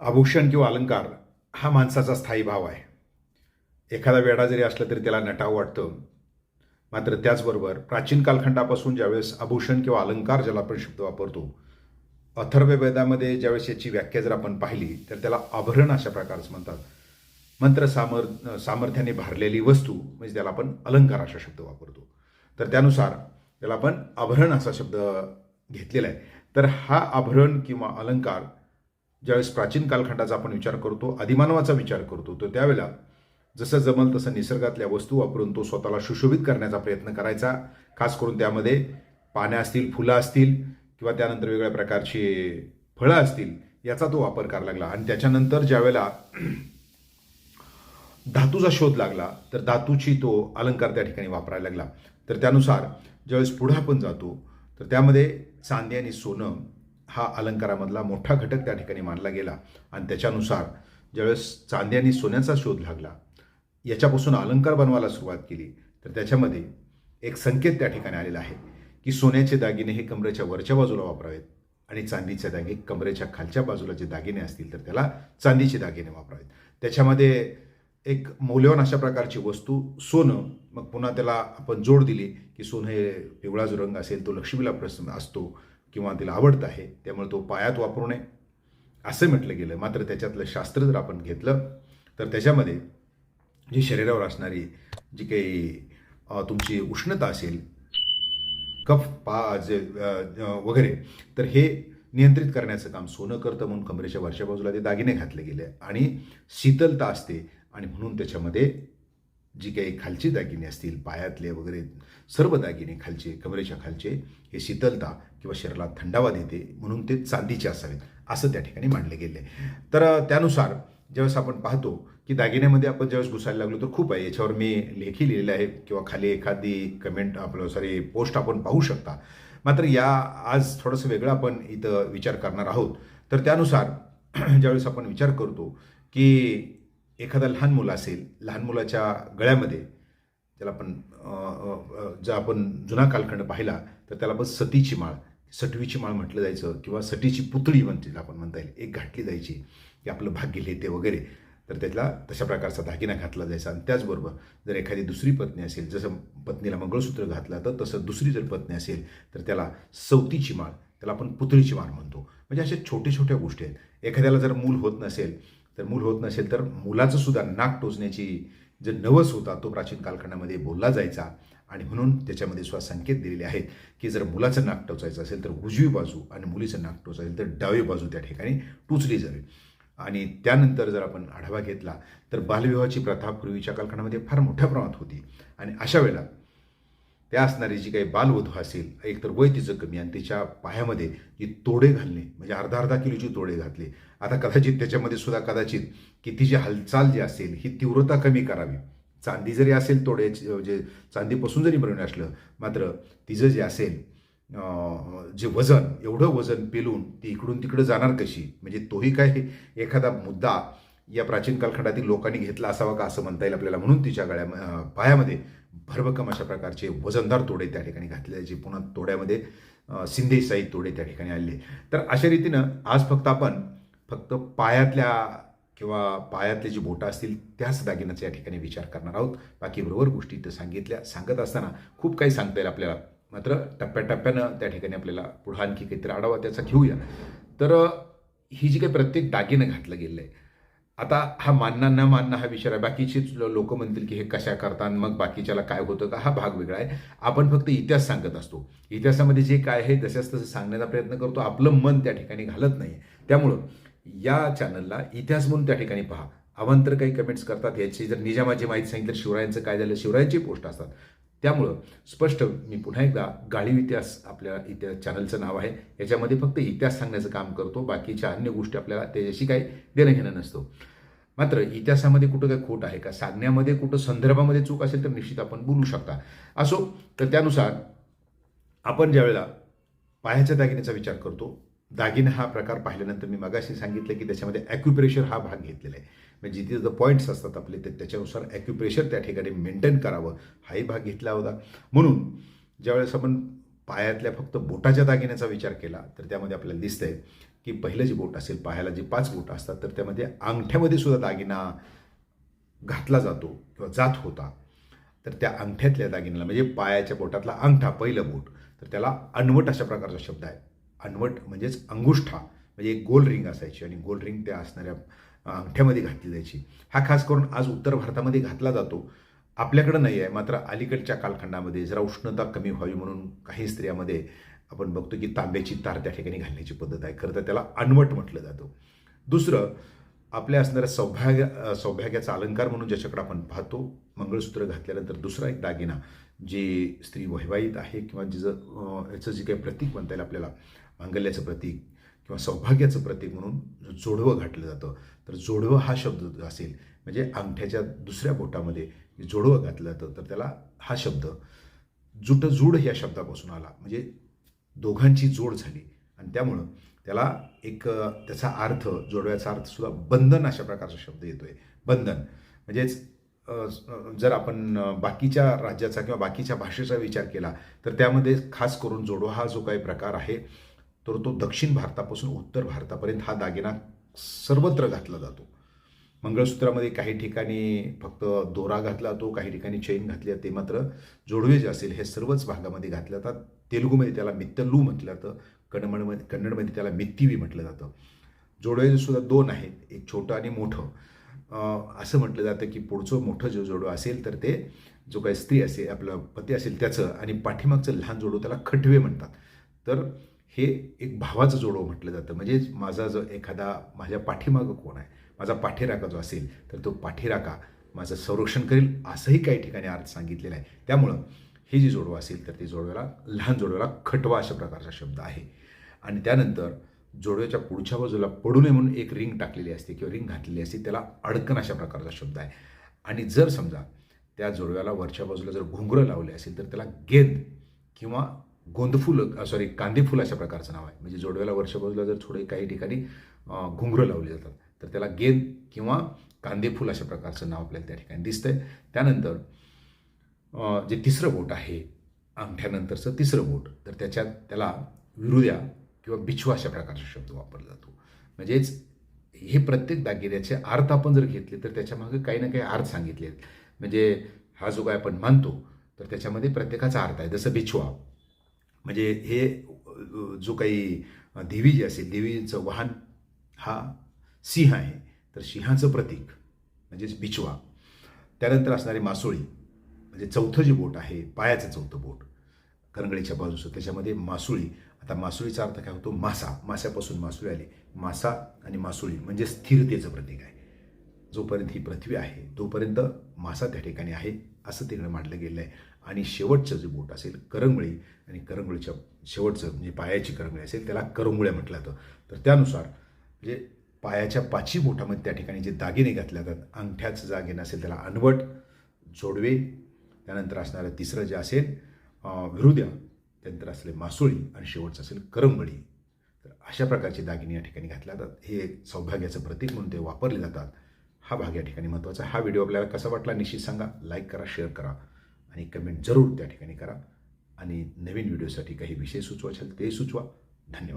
आभूषण किंवा अलंकार हा माणसाचा स्थायी भाव आहे. एखादा वेडा जरी असला तरी त्याला नटाव वाटतं. मात्र त्याचबरोबर प्राचीन कालखंडापासून ज्यावेळेस आभूषण किंवा अलंकार ज्याला आपण शब्द वापरतो अथर्ववेदामध्ये ज्यावेळेस याची व्याख्या जर आपण पाहिली तर त्याला आभरण अशा प्रकारचं म्हणतात. मंत्र सामर सामर्थ्याने भरलेली वस्तू म्हणजे त्याला आपण अलंकार असा शब्द वापरतो. तर त्यानुसार त्याला आपण आभरण असा शब्द घेतलेला आहे. तर हा आभरण किंवा अलंकार ज्यावेळेस प्राचीन कालखंडाचा आपण विचार करतो अधिमानवाचा विचार करतो तर त्यावेळेला जसं जमल तसं निसर्गातल्या वस्तू वापरून तो स्वतःला सुशोभित करण्याचा प्रयत्न करायचा. खास करून त्यामध्ये पाने असतील फुलं असतील किंवा त्यानंतर वेगळ्या प्रकारची फळं असतील याचा तो वापर करायला लागला. आणि त्याच्यानंतर ज्यावेळेला धातूचा शोध लागला तर धातूची तो अलंकार त्या ठिकाणी वापरायला लागला. तर त्यानुसार ज्यावेळेस पुढं आपण जातो तर त्यामध्ये चांदी आणि सोनं हा अलंकारामधला मोठा घटक त्या ठिकाणी मानला गेला. आणि त्याच्यानुसार ज्यावेळेस चांद्यांनी सोन्याचा शोध लागला याच्यापासून अलंकार बनवायला सुरुवात केली तर त्याच्यामध्ये एक संकेत त्या ठिकाणी आलेला आहे की सोन्याचे दागिने हे कमरेच्या वरच्या बाजूला वापरावेत आणि चांदीचे दागिने कमरेच्या खालच्या बाजूला जे दागिने असतील तर त्याला चांदीचे दागिने वापरावेत. त्याच्यामध्ये एक मौल्यवान अशा प्रकारची वस्तू सोनं मग पुन्हा त्याला आपण जोड दिली की सोनं हे पिवळा जो रंग असेल तो लक्ष्मीला प्रसन्न असतो किंवा तिला आवडत आहे त्यामुळे तो पायात वापरू नये. असं म्हटलं गेलं. मात्र त्याच्यातलं शास्त्र जर आपण घेतलं तर त्याच्यामध्ये जी शरीरावर असणारी जी काही तुमची उष्णता असेल कफ पा जे वगैरे तर हे नियंत्रित करण्याचं काम सोनं करतं म्हणून कमरेच्या वरच्या बाजूला ते दागिने घातले गेले. आणि शीतलता असते आणि म्हणून त्याच्यामध्ये जी काही खालची दागिने असतील पायातले वगैरे सर्व दागिने खालचे कमरेच्या खालचे हे शीतलता किंवा शरीराला थंडावा देते म्हणून ते चांदीचे असावेत असं त्या ठिकाणी मांडले गेले. तर त्यानुसार ज्यावेळेस आपण पाहतो की दागिन्यामध्ये आपण ज्यावेळेस घुसायला लागलो तर खूप आहे. याच्यावर मी लेखी लिहिलेलं आहे किंवा खाली एखादी कमेंट आपलं सॉरी पोस्ट आपण पाहू शकता. मात्र या आज थोडंसं वेगळं आपण इथं विचार करणार आहोत. तर त्यानुसार ज्यावेळेस आपण विचार करतो की एखादा लहान मुलं असेल लहान मुलाच्या गळ्यामध्ये ज्याला आपण जर आपण जुना कालखंड पाहिला तर त्याला बस सतीची माळ सटवीची माळ म्हटलं जायचं किंवा सटीची पुतळी म्हणते आपण म्हणता येईल एक घातली जायची की आपलं भाग्य लिहिते वगैरे तर त्याला तशा प्रकारचा दागिना घातला जायचा. आणि त्याचबरोबर जर एखादी दुसरी पत्नी असेल जसं पत्नीला मंगळसूत्र घातलं तर तसं दुसरी जर पत्नी असेल तर त्याला सवतीची माळ त्याला आपण पुतळीची माळ म्हणतो. म्हणजे अशा छोट्या छोट्या गोष्टी आहेत. एखाद्याला जर मूल होत नसेल तर मूल होत नसेल तर मुलाचं सुद्धा नाक टोचण्याची जे नवस होता तो प्राचीन कालखंडामध्ये बोलला जायचा. आणि म्हणून त्याच्यामध्ये सुद्धा संकेत दिलेले आहेत की जर मुलाचं नाक टोचायचं असेल तर उजवी बाजू आणि मुलीचं नाक टोचायचं तर डावी बाजू त्या ठिकाणी टोचली जावी. आणि त्यानंतर जर आपण आढावा घेतला तर बालविवाहाची प्रथा पूर्वीच्या कालखंडामध्ये फार मोठ्या प्रमाणात होती. आणि अशा वेळेला त्या असणारी जी काही बालवधू असेल एकतर वय तिचं कमी आणि तिच्या पायामध्ये जी तोडे घालणे म्हणजे अर्धा अर्धा किलोची तोडे घातले आता कदाचित त्याच्यामध्ये सुद्धा कदाचित की जी हालचाल जी असेल ही तीव्रता कमी करावी. चांदी जरी असेल तोडे म्हणजे चांदीपासून जरी बनवणे असलं मात्र तिचं जे असेल जे वजन एवढं वजन पेलून ती इकडून तिकडं जाणार कशी? म्हणजे तोही काय एखादा मुद्दा या प्राचीन कालखंडातील लोकांनी घेतला असावा का असं म्हणता येईल आपल्याला? म्हणून तिच्या गळ्या पायामध्ये भरभक्कम अशा प्रकारचे वजनदार तोडे त्या ठिकाणी घातले जे पुन्हा तोड्यामध्ये सिंधेसाई साई तोडे त्या ठिकाणी आले तर अशा रीतीनं आज फक्त आपण फक्त पायातल्या किंवा पायातले जी बोटं असतील त्याच दागिन्याचा या ठिकाणी विचार करणार आहोत. बाकी बरोबर गोष्टी इथं सांगितल्या सांगत असताना खूप काही सांगता येईल आपल्याला. मात्र टप्प्याटप्प्यानं त्या ठिकाणी आपल्याला पुढं आणखी काहीतरी आढावा त्याचा घेऊया. तर ही जी काही प्रत्येक दागिनं घातलं गेलं आहे आता हा मानणं न मानणं हा विचार आहे. बाकीचेच लोक म्हणतील की हे कशा करतात मग बाकीच्याला काय होतं का हा भाग वेगळा आहे. आपण फक्त इतिहास सांगत असतो. इतिहासामध्ये जे काय आहे तसंच तसं सांगण्याचा प्रयत्न करतो. आपलं मन त्या ठिकाणी घालत नाही. त्यामुळं या चॅनलला इतिहास म्हणून त्या ठिकाणी पहा. अवांतर काही कमेंट्स करतात. याची जर निजामाची माहिती सांगितलं शिवरायांचं काय झालं? शिवरायांची पोस्ट असतात. त्यामुळं स्पष्ट मी पुन्हा एकदा गाळीव इतिहास आपल्या इतिहास चॅनलचं नाव आहे. याच्यामध्ये फक्त इतिहास सांगण्याचं काम करतो. बाकीच्या अन्य गोष्टी आपल्याला त्याच्याशी काही देणं घेणं नसतो. मात्र इतिहासामध्ये कुठं काय खोट आहे का? सांगण्यामध्ये कुठं संदर्भामध्ये चूक असेल तर निश्चित आपण बोलू शकता. असो तर त्यानुसार आपण ज्यावेळेला पायाच्या दागिन्याचा विचार करतो दागिने हा प्रकार पाहिल्यानंतर मी मगाशी सांगितलं की त्याच्यामध्ये ॲक्युप्रेशर हा भाग घेतलेला आहे. म्हणजे जिथे जो पॉईंट्स असतात आपले ते त्याच्यानुसार ॲक्युप्रेशर त्या ठिकाणी मेंटेन करावं हाही भाग घेतला होता. म्हणून ज्यावेळेस आपण पायातल्या फक्त बोटाच्या दागिन्याचा विचार केला तर त्यामध्ये आपल्याला दिसतंय की पहिलं जे बोट असेल पायाला जे पाच बोट असतात तर त्यामध्ये अंगठ्यामध्ये सुद्धा दागिना घातला जातो किंवा जात होता. तर त्या अंगठ्यातल्या दागिन्याला म्हणजे पायाच्या बोटातला अंगठा पहिलं बोट तर त्याला अनवट अशा प्रकारचा शब्द आहे. अनवट म्हणजेच अंगुष्ठा म्हणजे एक गोल रिंग असायची आणि गोल रिंग त्या असणाऱ्या अंगठ्यामध्ये घातली जायची. हा खास करून आज उत्तर भारतामध्ये घातला जातो. आपल्याकडं नाही आहे मात्र अलीकडच्या कालखंडामध्ये जरा उष्णता कमी व्हावी म्हणून काही स्त्रियामध्ये आपण बघतो की तांब्याची तार त्या ठिकाणी घालण्याची पद्धत आहे. खरं तर त्याला अनवट म्हटलं जातं. दुसरं आपल्या असणाऱ्या सौभाग्य सौभाग्याचा अलंकार म्हणून ज्याच्याकडे आपण पाहतो मंगळसूत्र घातल्यानंतर दुसरा एक दागिना जी स्त्री वैवाहित आहे किंवा जिचं याचं जे काही प्रतीक म्हणता येईल आपल्याला मांगल्याचं प्रतीक किंवा सौभाग्याचं प्रतीक म्हणून जोडवं घातलं जातं. तर जोडवं हा शब्द असेल म्हणजे अंगठ्याच्या दुसऱ्या बोटामध्ये जोडवं घातलं जातं तर त्याला हा शब्द जुटजूड या शब्दापासून आला. म्हणजे दोघांची जोड झाली. आणि त्यामुळं त्याला एक त्याचा अर्थ जोडव्याचा अर्थसुद्धा बंधन अशा प्रकारचा शब्द येतो आहे बंधन. म्हणजेच जर आपण बाकीच्या राज्याचा किंवा बाकीच्या भाषेचा विचार केला तर त्यामध्ये खास करून जोडवा हा जो काही प्रकार आहे तर तो दक्षिण भारतापासून उत्तर भारतापर्यंत हा दागिना सर्वत्र घातला जातो. मंगळसूत्रामध्ये काही ठिकाणी फक्त दोरा घातला जातो काही ठिकाणी चैन घातली जाते. मात्र जोडवे जे असेल हे सर्वच भागामध्ये घातले जातात. तेलुगूमध्ये त्याला मित्तलू म्हटलं जातं. कन्नडमध्ये कन्नडमध्ये त्याला मित्तिवी म्हटलं जातं. जोडवे सुद्धा दोन आहेत एक छोटं आणि मोठं. असं म्हटलं जातं की पुढचं मोठं जो जोडवं असेल तर ते जो काही स्त्री असेल आपलं पती असेल त्याचं आणि पाठीमागचं लहान जोडवं त्याला खटवे म्हणतात. तर हे एक भावाचं जोडवं म्हटलं जातं. म्हणजेच माझा जो एखादा माझ्या पाठीमागं कोण आहे माझा पाठीराका जो असेल तर तो पाठीराका माझं संरक्षण करेल असंही काही ठिकाणी अर्थ सांगितलेला आहे. त्यामुळं हे जे जोडवं असेल तर ते जोडव्याला लहान जोडव्याला खटवा अशा प्रकारचा शब्द आहे. आणि त्यानंतर जोडव्याच्या पुढच्या बाजूला पडू नये म्हणून एक रिंग टाकलेली असते किंवा रिंग घातलेली असते त्याला अडकण अशा प्रकारचा शब्द आहे. आणि जर समजा त्या जोडव्याला वरच्या बाजूला जर घुंगरं लावले असेल तर त्याला गेंद किंवा गोंदफूल सॉरी कांदेफूल अशा प्रकारचं नाव आहे. म्हणजे जोडव्याला वरच्या जर थोडे काही ठिकाणी घुंगरं लावली जातात तर त्याला गेंद किंवा कांदेफूल अशा प्रकारचं नाव आपल्याला त्या ठिकाणी दिसतंय. त्यानंतर जे तिसरं बोट आहे अंगठ्यानंतरचं तिसरं बोट तर त्याच्यात त्याला विरुद्या किंवा बिछवा अशा प्रकारचा शब्द वापरला जातो. म्हणजेच हे प्रत्येक दागिन्याचे अर्थ आपण जर घेतले तर त्याच्यामागे काही ना काही अर्थ सांगितले आहेत. म्हणजे हा जो काय आपण मानतो तर त्याच्यामध्ये प्रत्येकाचा अर्थ आहे. जसं बिछवा म्हणजे हे जो काही देवी जी असेल देवीचं वाहन हा सिंह आहे. तर सिंहाचं प्रतीक म्हणजेच बिछवा त्यानंतर असणारी मासोळी म्हणजे चौथं जे बोट आहे पायाचं चौथं बोट करंगळीच्या बाजूचं त्याच्यामध्ये मासुळी. आता मासुळीचा अर्थ काय होतो? मासा. माशापासून मासुळी आली. मासा आणि मासुळी म्हणजे स्थिरतेचं प्रतीक आहे. जोपर्यंत ही पृथ्वी आहे तोपर्यंत मासा त्या ठिकाणी आहे असं तिकडे मांडलं गेलं आहे आणि शेवटचं जे बोट असेल करंगळी आणि करंगळीच्या शेवटचं म्हणजे पायाची करंगळी असेल त्याला करंगुळ्या म्हटलं जातं. तर त्यानुसार म्हणजे पायाच्या पाचही बोटामध्ये त्या ठिकाणी जे दागिने घातले जातात अंगठ्याचं दागिने असेल त्याला अनवट जोडवे त्यानंतर असणारं तिसरं जे असेल विरुद्या त्यानंतर असले मासोळी आणि शेवटचं असेल करंगळी. तर अशा प्रकारचे दागिने या ठिकाणी घातले जातात. हे सौभाग्याचं प्रतीक म्हणून ते वापरले जातात. हा भाग या ठिकाणी महत्त्वाचा हा व्हिडिओ आपल्याला कसा वाटला निश्चित सांगा. लाईक करा शेअर करा. आणि कमेंट जरूर त्या ठिकाणी करा. आणि नवीन व्हिडिओसाठी काही विषय सुचवा असेल ते सुचवा. धन्यवाद.